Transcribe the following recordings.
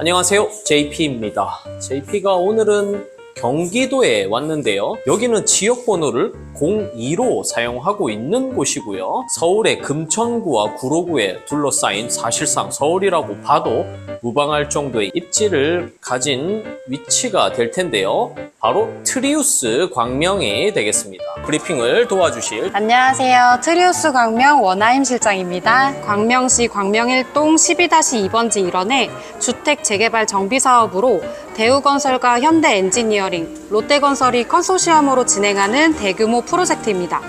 안녕하세요. JP입니다. JP가 오늘은 경기도에 왔는데요. 여기는 지역 번호를 02로 사용하고 있는 곳이고요. 서울의 금천구와 구로구에 둘러싸인 사실상 서울이라고 봐도 무방할 정도의 입지를 가진 위치가 될 텐데요. 바로 트리우스 광명이 되겠습니다. 브리핑을 도와주실 안녕하세요. 트리우스 광명 원하임 실장입니다. 광명시 광명 1동 12-2번지 1원에 주택 재개발 정비 사업으로 대우건설과 현대 엔지니어링, 롯데건설이 컨소시엄으로 진행하는 대규모 프로젝트입니다.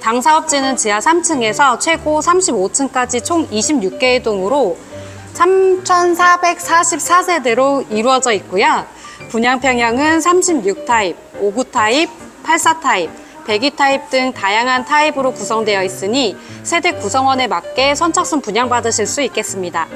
당 사업지는 지하 3층에서 최고 35층까지 총 26개의 동으로 3,444세대로 이루어져 있고요. 분양 평형은 36 타입, 59 타입, 84 타입, 102 타입 등 다양한 타입으로 구성되어 있으니 세대 구성원에 맞게 선착순 분양받으실 수 있겠습니다.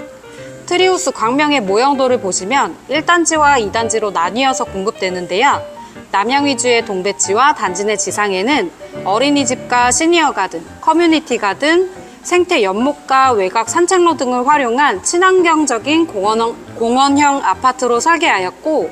트리우스 광명의 모형도를 보시면 1단지와 2단지로 나뉘어서 공급되는데요. 남양 위주의 동배지와 단지 내 지상에는 어린이집과 시니어 가든, 커뮤니티 가든, 생태 연못과 외곽 산책로 등을 활용한 친환경적인 공원형, 공원 형 아파트로 설계하였고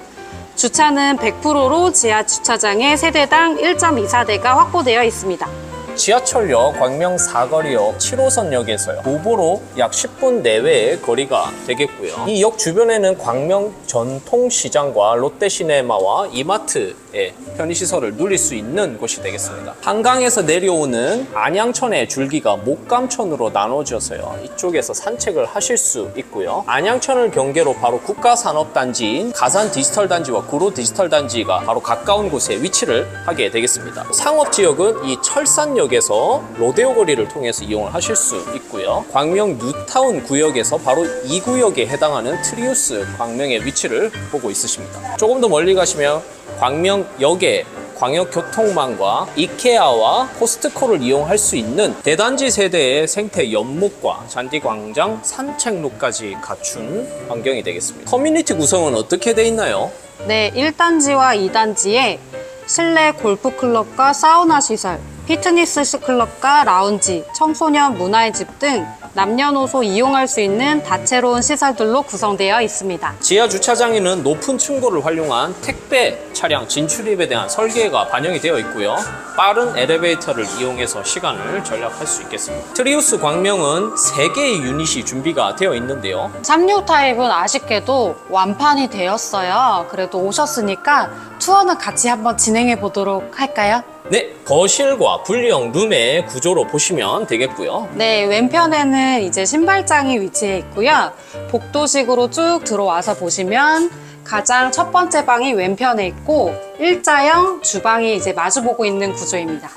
주차는 100%로 지하 주차장에 세대당 1.24대가 확보되어 있습니다. 지하철역 광명 사거리역 7호선역에서요. 도보로 약 10분 내외의 거리가 되겠고요. 이 역 주변에는 광명 전통시장과 롯데시네마와 이마트 의 편의시설을 누릴 수 있는 곳이 되겠습니다. 한강에서 내려오는 안양천의 줄기가 목감천으로 나눠져서요. 이쪽에서 산책을 하실 수 있고요. 안양천을 경계로 바로 국가산업단지인 가산 디지털단지와 구로 디지털단지가 바로 가까운 곳에 위치를 하게 되겠습니다. 상업지역은 이 철산역에서 로데오 거리를 통해서 이용을 하실 수 있고요. 광명 뉴타운 구역에서 바로 이 구역에 해당하는 트리우스 광명의 위치를 보고 있으십니다. 조금 더 멀리 가시면 광명역에 광역교통망과 이케아와 코스트코를 이용할 수 있는 대단지 세대의 생태 연못과 잔디광장, 산책로까지 갖춘 환경이 되겠습니다. 커뮤니티 구성은 어떻게 돼 있나요? 네, 1단지와 2단지에 실내 골프 클럽과 사우나 시설, 피트니스 클럽과 라운지, 청소년 문화의 집 등 남녀노소 이용할 수 있는 다채로운 시설들로 구성되어 있습니다. 지하 주차장에는 높은 층고를 활용한 택배 차량 진출입에 대한 설계가 반영이 되어 있고요. 빠른 엘리베이터를 이용해서 시간을 절약할 수 있겠습니다. 트리우스 광명은 3개의 유닛이 준비가 되어 있는데요. 36 타입은 아쉽게도 완판이 되었어요. 그래도 오셨으니까 투어는 같이 한번 진행해 보도록 할까요? 네, 거실과 분리형 룸의 구조로 보시면 되겠고요. 네, 왼편에는 이제 신발장이 위치해 있고요. 복도식으로 쭉 들어와서 보시면 가장 첫 번째 방이 왼편에 있고 일자형 주방이 이제 마주보고 있는 구조입니다.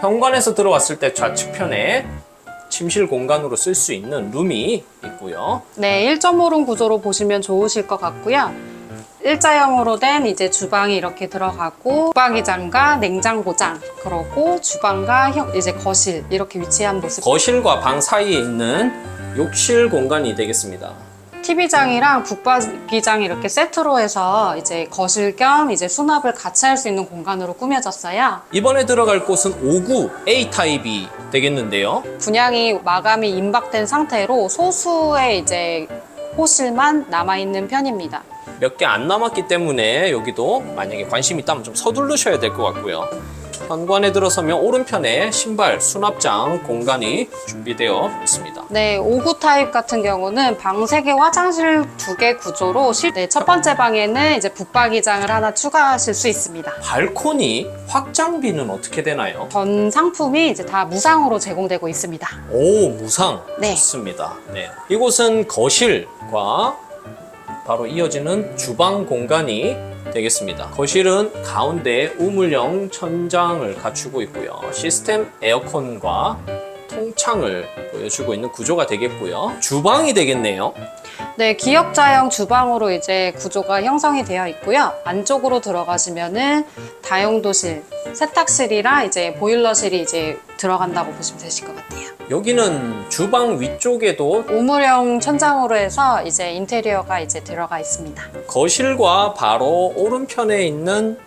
현관에서 들어왔을 때 좌측편에 침실 공간으로 쓸 수 있는 룸이 있고요. 네, 1.5룸 구조로 보시면 좋으실 것 같고요. 일자형으로 된 이제 주방이 이렇게 들어가고 붙박이장과 냉장고장 그러고 주방과 형- 이제 거실 이렇게 위치한 모습. 거실과 방 사이에 있는 욕실 공간이 되겠습니다. TV장이랑 북박이장 이렇게 세트로 해서 이제 거실 겸 이제 수납을 같이 할 수 있는 공간으로 꾸며졌어요. 이번에 들어갈 곳은 59 A 타입이 되겠는데요. 분양이 마감이 임박된 상태로 소수의 이제 호실만 남아 있는 편입니다. 몇 개 안 남았기 때문에 여기도 만약에 관심 있다면 좀 서두르셔야 될 것 같고요. 현관에 들어서면 오른편에 신발 수납장 공간이 준비되어 있습니다. 네, 5구 타입 같은 경우는 방 3개, 화장실 2개 구조로 실, 네, 첫 번째 방에는 이제 붙박이장을 하나 추가하실 수 있습니다. 발코니 확장비는 어떻게 되나요? 전 상품이 이제 다 무상으로 제공되고 있습니다. 오 무상 네. 좋습니다. 네. 이곳은 거실과 바로 이어지는 주방 공간이 되겠습니다. 거실은 가운데 우물형 천장을 갖추고 있고요. 시스템 에어컨과 통창을 보여주고 있는 구조가 되겠고요. 주방이 되겠네요. 네, 기역자형 주방으로 이제 구조가 형성이 되어 있고요. 안쪽으로 들어가시면은 다용도실, 세탁실이랑 이제 보일러실이 이제 들어간다고 보시면 되실 것 같아요. 여기는 주방 위쪽에도 우물형 천장으로 해서 이제 인테리어가 이제 들어가 있습니다. 거실과 바로 오른편에 있는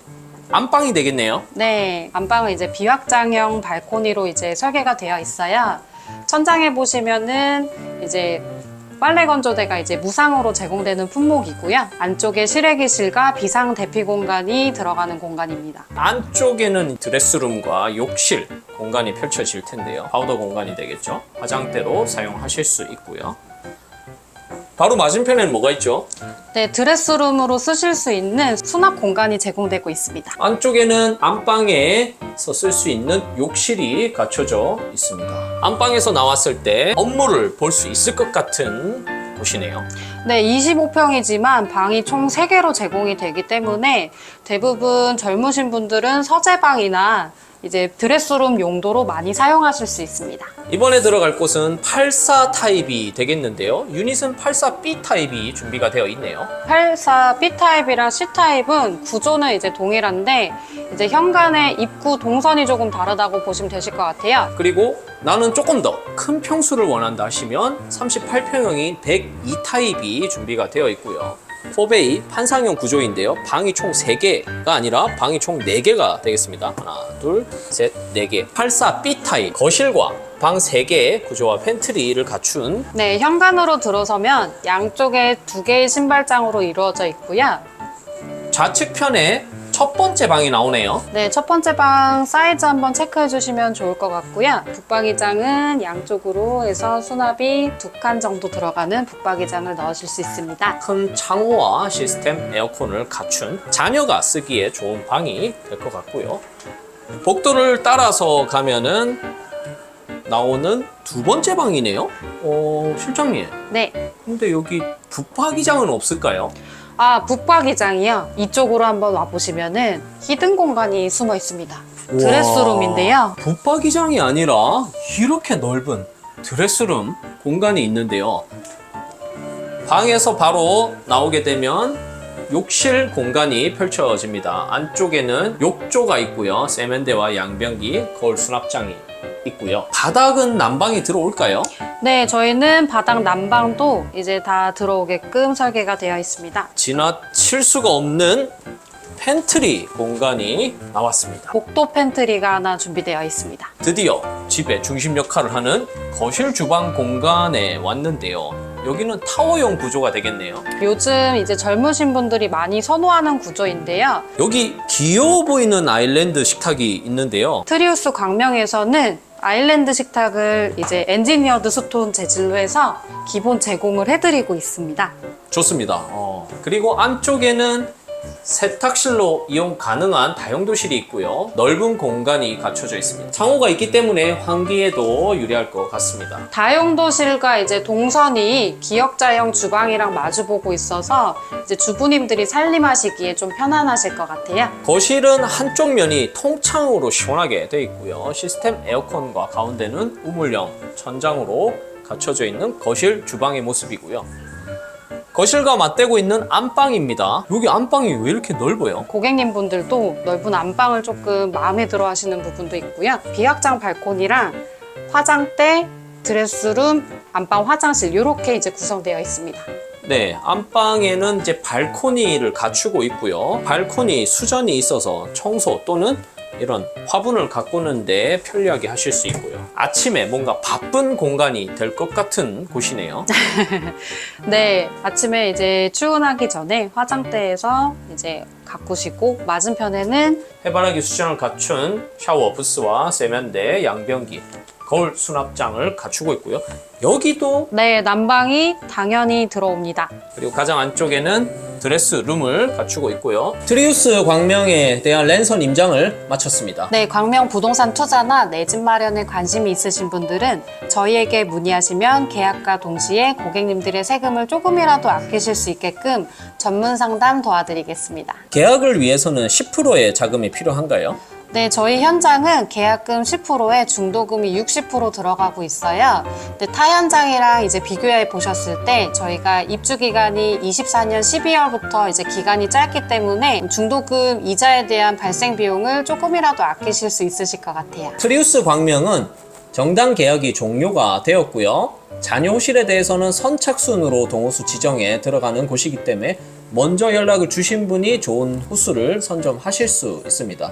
안방이 되겠네요. 네, 안방은 이제 비확장형 발코니로 이제 설계가 되어 있어요. 천장에 보시면은 이제 빨래 건조대가 이제 무상으로 제공되는 품목이고요. 안쪽에 실외기실과 비상 대피 공간이 들어가는 공간입니다. 안쪽에는 드레스룸과 욕실 공간이 펼쳐질 텐데요. 파우더 공간이 되겠죠. 화장대로 사용하실 수 있고요. 바로 맞은편에는 뭐가 있죠? 네, 드레스룸으로 쓰실 수 있는 수납 공간이 제공되고 있습니다. 안쪽에는 안방에서 쓸 수 있는 욕실이 갖춰져 있습니다. 안방에서 나왔을 때 업무를 볼 수 있을 것 같은 곳이네요. 네, 25평이지만 방이 총 3개로 제공이 되기 때문에 대부분 젊으신 분들은 서재방이나 이제 드레스룸 용도로 많이 사용하실 수 있습니다. 이번에 들어갈 곳은 84 타입이 되겠는데요. 유닛은 84B 타입이 준비가 되어 있네요. 84 B타입이랑 C타입은 구조는 이제 동일한데 이제 현관의 입구 동선이 조금 다르다고 보시면 되실 것 같아요. 그리고 나는 조금 더 큰 평수를 원한다 하시면 38평형인 102 타입이 준비가 되어 있고요. 4베이 판상형 구조인데요. 방이 총 3개가 아니라 방이 총 4개가 되겠습니다. 하나, 둘, 셋, 4개. 84B 타입 거실과 방 3개의 구조와 팬트리를 갖춘 네, 현관으로 들어서면 양쪽에 두 개의 신발장으로 이루어져 있고요. 좌측편에 첫 번째 방이 나오네요. 네, 첫 번째 방 사이즈 한번 체크해 주시면 좋을 것 같고요. 북박이장은 양쪽으로 해서 수납이 두 칸 정도 들어가는 북박이장을 넣으실 수 있습니다. 큰 창호와 시스템 에어컨을 갖춘 자녀가 쓰기에 좋은 방이 될 것 같고요. 복도를 따라서 가면은 나오는 두 번째 방이네요. 어, 실장님. 네. 근데 여기 붙박이장은 없을까요? 아, 북박이장이요. 이쪽으로 한번 와보시면은 히든 공간이 숨어 있습니다. 드레스룸인데요. 붙박이장이 아니라 이렇게 넓은 드레스룸 공간이 있는데요. 방에서 바로 나오게 되면 욕실 공간이 펼쳐집니다. 안쪽에는 욕조가 있고요. 세면대와 양변기, 거울 수납장이 있고요. 바닥은 난방이 들어올까요? 네, 저희는 바닥 난방도 이제 다 들어오게끔 설계가 되어 있습니다. 지나칠 수가 없는 팬트리 공간이 나왔습니다. 복도 팬트리가 하나 준비되어 있습니다. 드디어 집의 중심 역할을 하는 거실 주방 공간에 왔는데요. 여기는 타워형 구조가 되겠네요. 요즘 이제 젊으신 분들이 많이 선호하는 구조인데요. 여기 귀여워 보이는 아일랜드 식탁이 있는데요. 트리우스 광명에서는 아일랜드 식탁을 이제 엔지니어드 스톤 재질로 해서 기본 제공을 해드리고 있습니다. 좋습니다. 어, 그리고 안쪽에는 세탁실로 이용 가능한 다용도실이 있고요. 넓은 공간이 갖춰져 있습니다. 창호가 있기 때문에 환기에도 유리할 것 같습니다. 다용도실과 이제 동선이 기역자형 주방이랑 마주보고 있어서 이제 주부님들이 살림하시기에 좀 편안하실 것 같아요. 거실은 한쪽 면이 통창으로 시원하게 되어 있고요. 시스템 에어컨과 가운데는 우물형 천장으로 갖춰져 있는 거실 주방의 모습이고요. 거실과 맞대고 있는 안방입니다. 여기 안방이 왜 이렇게 넓어요? 고객님 분들도 넓은 안방을 조금 마음에 들어 하시는 부분도 있고요. 비확장 발코니랑 화장대, 드레스룸, 안방 화장실 이렇게 이제 구성되어 있습니다. 네, 안방에는 이제 발코니를 갖추고 있고요. 발코니 수전이 있어서 청소 또는 이런 화분을 가꾸는데 편리하게 하실 수 있고요. 아침에 뭔가 바쁜 공간이 될 것 같은 곳이네요. 네, 아침에 이제 출근하기 전에 화장대에서 이제 가꾸시고 맞은편에는 해바라기 수전을 갖춘 샤워 부스와 세면대, 양변기, 거울 수납장을 갖추고 있고요. 여기도 네, 난방이 당연히 들어옵니다. 그리고 가장 안쪽에는 드레스룸을 갖추고 있고요. 트리우스 광명에 대한 랜선 임장을 마쳤습니다. 네, 광명 부동산 투자나 내 집 마련에 관심이 있으신 분들은 저희에게 문의하시면 계약과 동시에 고객님들의 세금을 조금이라도 아끼실 수 있게끔 전문 상담 도와드리겠습니다. 계약을 위해서는 10%의 자금이 필요한가요? 네, 저희 현장은 계약금 10%에 중도금이 60% 들어가고 있어요. 근데 타 현장이랑 이제 비교해 보셨을 때 저희가 입주 기간이 24년 12월부터 이제 기간이 짧기 때문에 중도금 이자에 대한 발생 비용을 조금이라도 아끼실 수 있으실 것 같아요. 트리우스 광명은 정당 계약이 종료가 되었고요. 자녀 호실에 대해서는 선착순으로 동호수 지정에 들어가는 곳이기 때문에 먼저 연락을 주신 분이 좋은 호수를 선점하실 수 있습니다.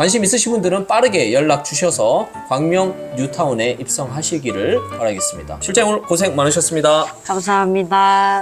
관심 있으신 분들은 빠르게 연락 주셔서 광명 뉴타운에 입성하시기를 바라겠습니다. 실장님 오늘 고생 많으셨습니다. 감사합니다.